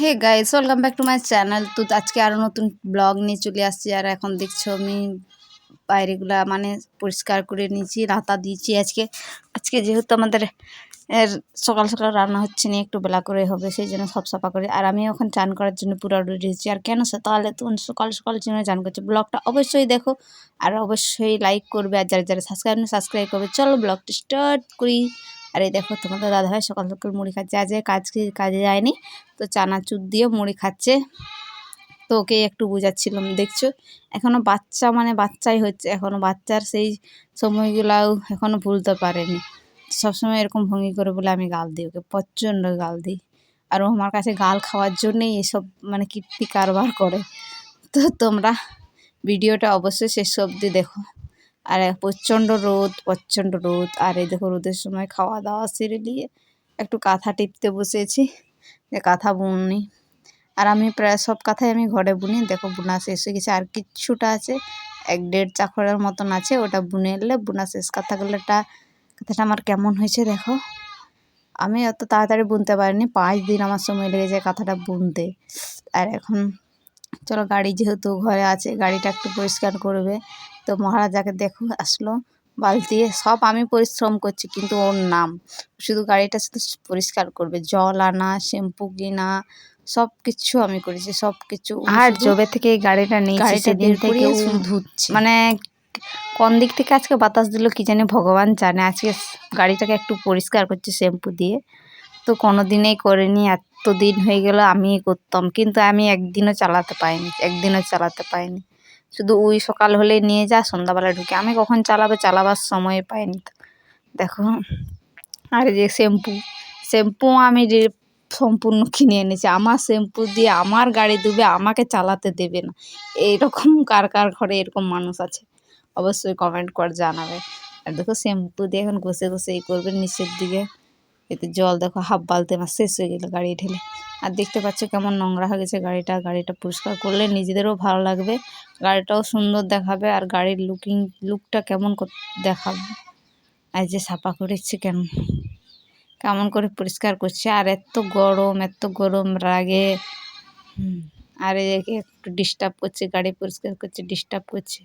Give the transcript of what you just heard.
Hey guys welcome back to my channel তো আজকে আরও নতুন ব্লগ নিয়ে চলে আসছি আর এখন দেখছ আমি বাইরেগুলা মানে পরিষ্কার করে নিয়েছি রাতা দিয়েছি আজকে। আজকে যেহেতু আমাদের এর সকাল সকাল রান্না হচ্ছে না, একটু বেলা করে হবে, সেই জন্য সব সাফা করে। আর আমি এখন চান করার জন্য পুরো রেডি হচ্ছি আর কেন সে? তাহলে তো সকাল সকাল জন্য চান করছি। ব্লগটা অবশ্যই দেখো আর অবশ্যই লাইক করবে। আর যারা যারা সাবস্ক্রাইব সাবস্ক্রাইব করবে। চলো ব্লগটা স্টার্ট করি। আর এই দেখো, তোমাদের দাদাভাই সকাল সকাল মুড়ি খাচ্ছে। আজ কাজ কাজে যায়নি, তো চানা চানাচুর দিয়ে মুড়ি খাচ্ছে। তো ওকে একটু বোঝাচ্ছিলাম, দেখছ? এখনও বাচ্চা মানে বাচ্চাই হচ্ছে। এখনও বাচ্চার সেই সময়গুলাও এখনও ভুলতে পারেনি। সবসময় এরকম ভঙ্গি করে বলে আমি গাল দিই ওকে, প্রচণ্ড গাল দিই। আর ও আমার কাছে গাল খাওয়ার জন্যেই এসব মানে কীর্তি কারবার করে। তো তোমরা ভিডিওটা অবশ্যই শেষ অবধি দেখো। আর প্রচণ্ড রোদ প্রচণ্ড রোদ। আর এই দেখো রোদের সময় খাওয়া দাওয়া সেরে দিয়ে একটু কাঁথা টিপতে বসেছি। যে কাঁথা বুনি আর আমি প্রায় সব কাঁথাই আমি ঘরে বুনি। দেখো বুনা শেষ হয়ে গেছে। আর কিচ্ছুটা আছে, এক দেড় চাকরের মতন আছে, ওটা বুনে এলে বুনা শেষ। কাঁথাগুলোটা কাঁথাটা আমার কেমন হয়েছে দেখো। আমি অত তাড়াতাড়ি বুনতে পারিনি। পাঁচ দিন আমার সময় লেগেছে কাঁথাটা বুনতে। আর এখন চলো গাড়ি যেহেতু ঘরে আছে গাড়িটা একটু পরিষ্কার করবে। তো মহারাজাকে দেখো আসলো বালতি সব আমি পরিশ্রম করছি কিন্তু ওর নাম। শুধু গাড়িটা শুধু পরিষ্কার করবে জল আনা শ্যাম্পু কিনা সব কিছু আমি করেছি সব কিছু আর জবে থেকে গাড়িটা নেই সেদিন থেকে ধুচ্ছে। মানে কোন দিক থেকে আজকে বাতাস দিল কি জানি ভগবান জানে। আজকে গাড়িটাকে একটু পরিষ্কার করছে শ্যাম্পু দিয়ে। তো কোনো দিনেই করিনি এত দিন হয়ে গেল আমি করতাম। কিন্তু আমি একদিনও চালাতে পাইনি, একদিনও চালাতে পাইনি। শুধু ওই সকাল হলে নিয়ে যা সন্ধ্যাবেলা ঢুকে। আমি কখন চালাবে, চালাবার সময় পাইনি দেখো, আর যে শ্যাম্পু শ্যাম্পু আমি সম্পূর্ণ কিনে এনেছি, আমার শ্যাম্পু দিয়ে আমার গাড়ি ধুবে আমাকে চালাতে দেবে না। এইরকম কার কার ঘরে এরকম মানুষ আছে? অবশ্যই কমেন্ট করে জানাবে। আর দেখো, শ্যাম্পু দিয়ে এখন ঘষে ঘষে এই করবে নিচের দিকে। এতে জল দেখো, হাফ বালতে আমার শেষ হয়ে গেলো গাড়ি ঢেলে। আর দেখতে পাচ্ছ কেমন নোংরা হয়ে গেছে গাড়িটা। গাড়িটা পরিষ্কার করলে নিজেদেরও ভালো লাগবে। গাড়িটাও সুন্দর দেখাবে আর গাড়ির লুকিং লুকটা কেমন দেখাবে। আর যে সাফা করেছে কেন? কেমন করে পরিষ্কার করছে? আর এত গরম এত গরম রাগে। আর একটু ডিস্টার্ব করছে, গাড়ি পরিষ্কার করছে ডিস্টার্ব করছে।